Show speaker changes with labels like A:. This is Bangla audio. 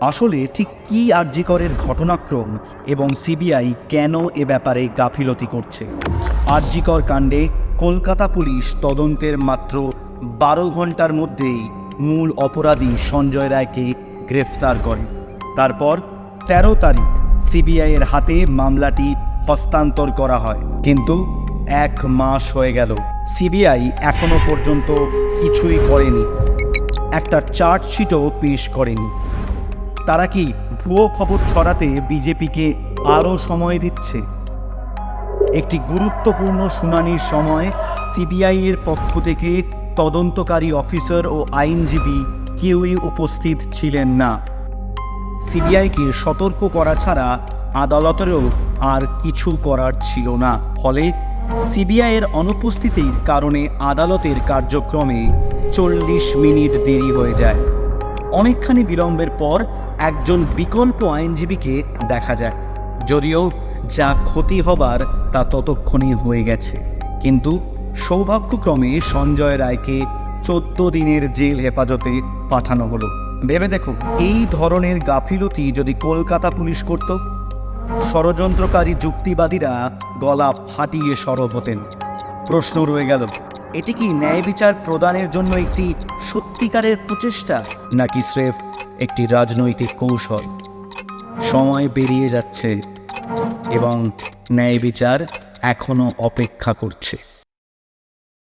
A: আসলে ঠিক কী আরজিকরের ঘটনাক্রম এবং সিবিআই কেন এ ব্যাপারে গাফিলতি করছে? আরজিকর কাণ্ডে কলকাতা পুলিশ তদন্তের মাত্র বারো ঘণ্টার মধ্যেই মূল অপরাধী সঞ্জয় রায়কে গ্রেফতার করে। তারপর তেরো তারিখ সিবিআইয়ের হাতে মামলাটি হস্তান্তর করা হয়। কিন্তু এক মাস হয়ে গেল। সিবিআই এখনও পর্যন্ত কিছুই করেনি। একটা চার্জশিটও পেশ করেনি। তারা কি ভুয়ো খবর ছড়াতে বিজেপিকে আরও সময় দিচ্ছে? একটি গুরুত্বপূর্ণ শুনানির সময় সিবিআই এর পক্ষ থেকে তদন্তকারী অফিসার ও আইনজীবী কেউই উপস্থিত ছিলেন না। সিবিআইকে সতর্ক করা ছাড়া আদালতেরও আর কিছু করার ছিল না। ফলে সিবিআইয়ের অনুপস্থিতির কারণে আদালতের কার্যক্রমে চল্লিশ মিনিট দেরি হয়ে যায়। অনেকখানি বিলম্বের পর একজন বিকল্প আইনজীবীকে দেখা যায়। যদিও যা ক্ষতি হবার তা ততক্ষণই হয়ে গেছে। কিন্তু সৌভাগ্যক্রমে সঞ্জয় রায়কে চোদ্দ দিনের জেল হেফাজতে পাঠানো হলো। ভেবে দেখো, এই ধরনের গাফিলতি যদি কলকাতা পুলিশ করত, ষড়যন্ত্রকারী যুক্তিবাদীরা গলা ফাটিয়ে সরব হতেন। প্রশ্ন রয়ে গেল এটি কি ন্যায় বিচার প্রদানের জন্য একটি সত্যিকারের প্রচেষ্টা, নাকি স্রেফ একটি রাজনৈতিক কৌশল? সময় বেরিয়ে যাচ্ছে এবং ন্যায় বিচার এখনও অপেক্ষা করছে।